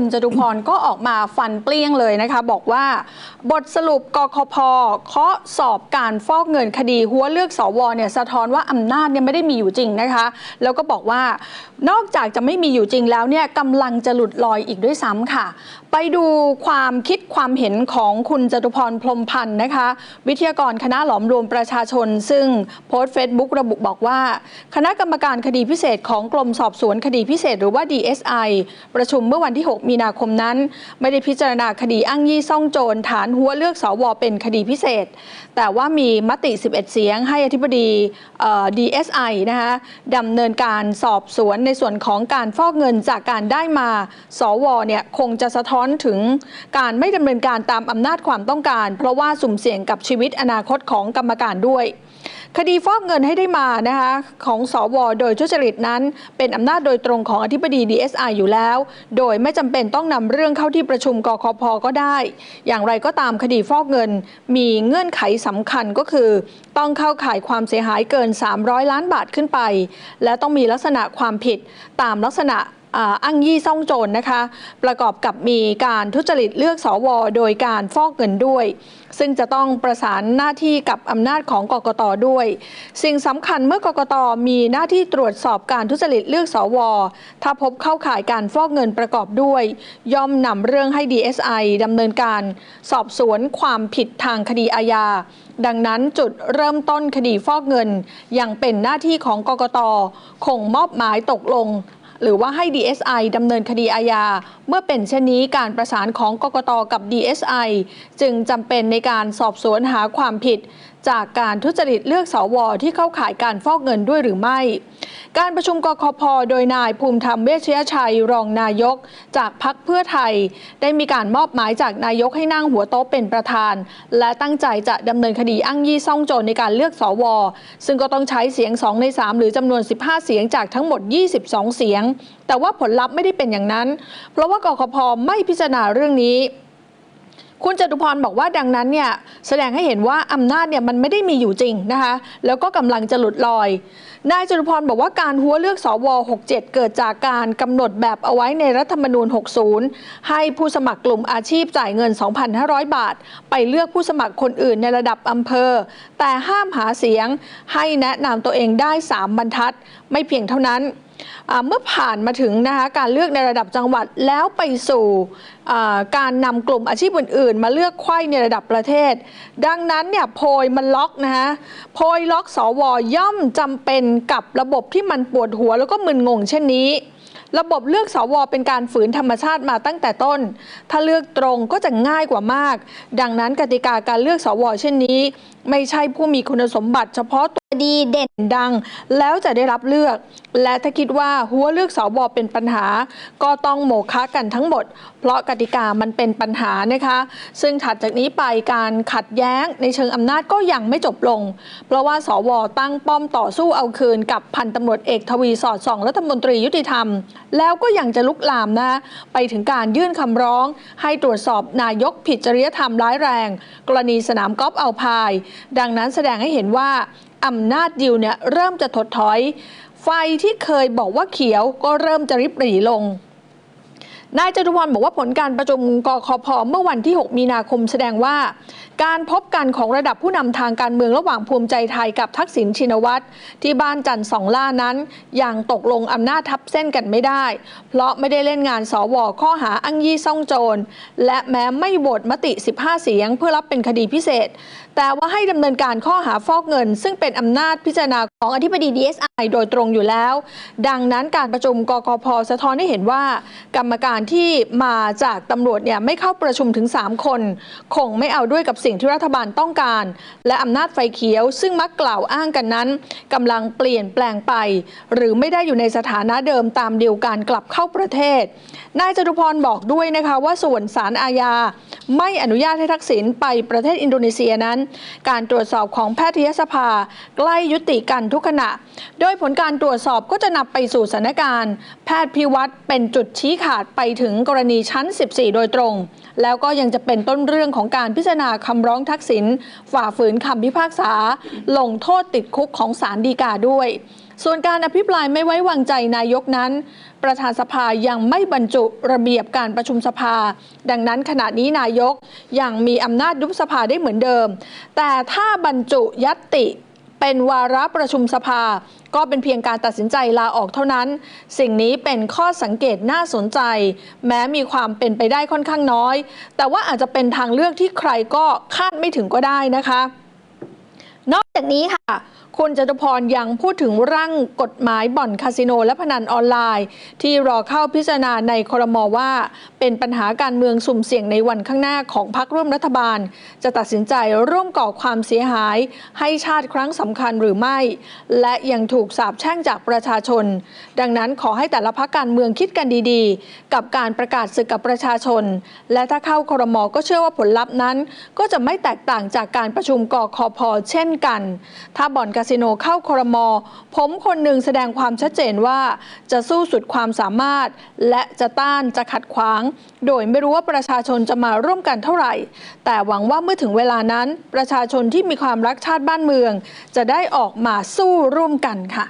คุณจตุพรก็ออกมาฟันเปรี้ยงเลยนะคะ บอกว่า บทสรุปกคพเคาะสอบการฟอกเงินคดีหัวเลือกสวเนี่ยสะท้อนว่าอำนาจเนี่ยไม่ได้มีอยู่จริงนะคะ แล้วก็บอกว่านอกจากจะไม่มีอยู่จริงแล้วเนี่ยกำลังจะหลุดลอยอีกด้วยซ้ำค่ะ ไปดูความคิด ความเห็นของคุณจตุพรพรมพันธ์นะคะ วิทยากรคณะหลอมรวมประชาชน ซึ่งโพสต์เฟซบุ๊กระบุบอกว่า คณะกรรมการคดีพิเศษของกรมสอบสวนคดีพิเศษหรือว่า DSI ประชุมเมื่อวันที่ 6 มีนาคมนั้น ไม่ได้พิจารณาคดีอ้างยี่ซ่องโจรฐานหัวเลือกสวเป็นคดีพิเศษ แต่ว่ามีมติ 11 เสียงให้อธิบดีเอ่อ DSI นะคะดำเนินการสอบสวนในส่วนของการฟอกเงินจากการได้มา สวเนี่ยคงจะสะท้อนถึงการไม่ดำเนินการตามอำนาจความต้องการ เพราะว่าสุ่มเสี่ยงกับชีวิตอนาคตของกรรมการด้วย คดีฟอกเงินให้ได้มานะคะของสวโดยทุจริตนั้น เป็นอำนาจโดยตรงของอธิบดี DSI อยู่แล้ว โดยไม่จำเป็นต้องนำเรื่องเข้าที่ประชุมกคพก็ได้ อย่างไรก็ตามคดีฟอกเงิน มีเงื่อนไขสำคัญก็คือ ต้องเข้าข่ายความเสียหายเกิน 300 ล้านบาทขึ้นไป และต้องมีลักษณะความผิดตามลักษณะ อ่าอ้งยี่ซ่องโจรนะคะ ประกอบกับมีการทุจริตเลือกสวโดยการฟอกเงินด้วย ซึ่งจะต้องประสานหน้าที่กับอำนาจของกกตด้วย สิ่งสำคัญเมื่อกกตมีหน้าที่ตรวจสอบการทุจริตเลือกสว ถ้าพบเข้าข่ายการฟอกเงินประกอบด้วย ย่อมนำเรื่องให้ DSI ดำเนินการ สอบสวนความผิดทางคดีอาญาดังนั้นจุดเริ่มต้นคดีฟอกเงิน ยังเป็นหน้าที่ของกกตคงมอบหมายตกลง หรือว่าให้ DSI ดำเนินคดีอาญา เมื่อเป็นเช่นนี้การประสานของกกตกับ DSI จึงจำเป็นในการสอบสวนหาความผิด จากการทุจริตเลือกสวที่เข้าข่ายการฟอกเงินด้วยหรือไม่ การประชุมกคพโดยนายภูมิธรรมเวชยชัยรองนายก จากพักเพื่อไทย ได้มีการมอบหมายจากนายกให้นั่งหัวโต๊ะเป็นประธาน และตั้งใจจะดำเนินคดีอ้างยี่ซ่องโจรในการเลือกสว ซึ่งก็ต้องใช้เสียง 2 ใน 3 หรือจำนวน 15 เสียงจากทั้งหมด 22 เสียง แต่ว่าผลลัพธ์ไม่ได้เป็นอย่างนั้น เพราะว่ากคพไม่พิจารณาเรื่องนี้ คุณจตุพรบอกว่าดังนั้นเนี่ยแสดงให้เห็นว่าอำนาจเนี่ยมันไม่ได้มีอยู่จริงนะคะแล้วก็กำลังจะหลุดลอย นายจตุพรบอกว่าการหัวเลือกสว 67 เกิดจากการกำหนดแบบเอาไว้ในรัฐธรรมนูญ 60 ให้ผู้สมัครกลุ่มอาชีพจ่ายเงิน 2,500 บาท ไปเลือกผู้สมัครคนอื่นในระดับอำเภอ แต่ห้ามหาเสียงให้แนะนำตัวเองได้ 3 บรรทัด ไม่เพียงเท่านั้น เมื่อผ่านมาถึงนะคะการเลือกในระดับจังหวัดแล้วไปสู่การนำกลุ่มอาชีพอื่น ๆ มาเลือกไข้ในระดับประเทศ ดังนั้นเนี่ยโพยมันล็อกนะคะโพยล็อกสวย่อมจำเป็นกับระบบที่มันปวดหัวแล้วก็มึนงงเช่นนี้ระบบเลือกสวเป็นการฝืนธรรมชาติมาตั้งแต่ต้น ถ้าเลือกตรงก็จะง่ายกว่ามาก ดังนั้นกติกาการเลือกสวเช่นนี้ ไม่ใช่ผู้มีคุณสมบัติเฉพาะต ดีเด่นดัง แล้วจะได้รับเลือก และถ้าคิดว่าหัวเลือกสวเป็นปัญหา ก็ต้องโมฆะกันทั้งหมด เพราะกติกามันเป็นปัญหานะคะ ซึ่งถัดจากนี้ไปการขัดแย้งในเชิงอำนาจก็ยังไม่จบลง เพราะว่าสวตั้งป้อมต่อสู้เอาคืนกับพันตำรวจเอกทวีสอดส่องรัฐมนตรียุติธรรม แล้วก็ยังจะลุกลามนะไปถึงการยื่นคำร้อง ให้ตรวจสอบนายกผิดจริยธรรมร้ายแรง กรณีสนามกอล์ฟเอาพาย ดังนั้นแสดงให้เห็นว่า อำนาจดิวเนี่ยเริ่มจะถดถอย ไฟที่เคยบอกว่าเขียวก็เริ่มจะริบหรี่ลง นายจตุพรบอกว่าผลการประชุมกคพเมื่อวันที่ 6 มีนาคมแสดงว่า การพบกันของระดับผู้นำทางการเมืองระหว่างภูมิใจไทยกับทักษิณชินวัตรที่บ้านจันทร์สองล่านั้นยังตกลงอำนาจทับเส้นกันไม่ได้ เพราะไม่ได้เล่นงานสวข้อหาอ้างยี่ซ่องโจร และแม้ไม่โหวตมติ 15 เสียง เพื่อรับเป็นคดีพิเศษ แต่ว่าให้ดำเนินการข้อหาฟอกเงิน ซึ่งเป็นอำนาจพิจารณาของอธิบดี DSI โดยตรงอยู่แล้ว ดังนั้นการประชุมกกพสะท้อนให้เห็นว่า กรรมการที่มาจากตำรวจเนี่ยไม่เข้าประชุมถึง 3 คน คงไม่เอาด้วยกับสิ่งที่รัฐบาลต้องการ และอำนาจไฟเขียว ซึ่งมักกล่าวอ้างกันนั้นกำลังเปลี่ยนแปลงไป หรือไม่ได้อยู่ในสถานะเดิมตามเดียวการกลับเข้าประเทศ นายจตุพรบอกด้วยนะคะว่าส่วนสารอาญาไม่อนุญาตให้ทักษิณไปประเทศอินโดนีเซียนั้น การตรวจสอบของแพทยสภาใกล้ยุติกันทุกขณะ โดยผลการตรวจสอบก็จะนำไปสู่สถานการณ์ แพทย์พิวัตร เป็นจุดชี้ขาดไปถึงกรณีชั้น 14 โดยตรง แล้วก็ยังจะเป็นต้นเรื่องของการพิจารณาคำร้องทักษิณฝ่าฝืนคำพิพากษา ลงโทษติดคุกของศาลฎีกาด้วย ส่วนการอภิปรายไม่ไว้วางใจนายกนั้น ประธานสภายังไม่บรรจุระเบียบการประชุมสภา ดังนั้นขณะนี้นายกยังมีอำนาจยุบสภาได้เหมือนเดิม แต่ถ้าบรรจุยัตติ เป็นวาระประชุมสภา ก็เป็นเพียงการตัดสินใจลาออกเท่านั้น สิ่งนี้เป็นข้อสังเกตน่าสนใจ แม้มีความเป็นไปได้ค่อนข้างน้อย แต่ว่าอาจจะเป็นทางเลือกที่ใครก็คาดไม่ถึงก็ได้นะคะ นอกจากนี้ค่ะ คุณจตุพรยังพูดถึงร่างกฎหมายบ่อนคาสิโนและพนันออนไลน์ ที่รอเข้าพิจารณาในครมว่า เป็นปัญหาการเมืองสุ่มเสี่ยงในวันข้างหน้าของพรรคร่วมรัฐบาล จะตัดสินใจร่วมก่อความเสียหาย ให้ชาติครั้งสำคัญหรือไม่ และยังถูกสาบแช่งจากประชาชน ดังนั้นขอให้แต่ละพรรคการเมืองคิดกันดีๆ กับการประกาศศึกกับประชาชน และถ้าเข้าครมก็เชื่อว่าผลลัพธ์นั้น ก็จะไม่แตกต่างจากการประชุมกคพเช่นกัน ถ้าบ่อนคาสิโนเข้าครมอผมคนหนึ่งแสดงความชัดเจนว่าจะสู้สุดความสามารถ และจะต้านจะขัดขวาง โดยไม่รู้ว่าประชาชนจะมาร่วมกันเท่าไหร่ แต่หวังว่าเมื่อถึงเวลานั้น ประชาชนที่มีความรักชาติบ้านเมือง จะได้ออกมาสู้ร่วมกันค่ะ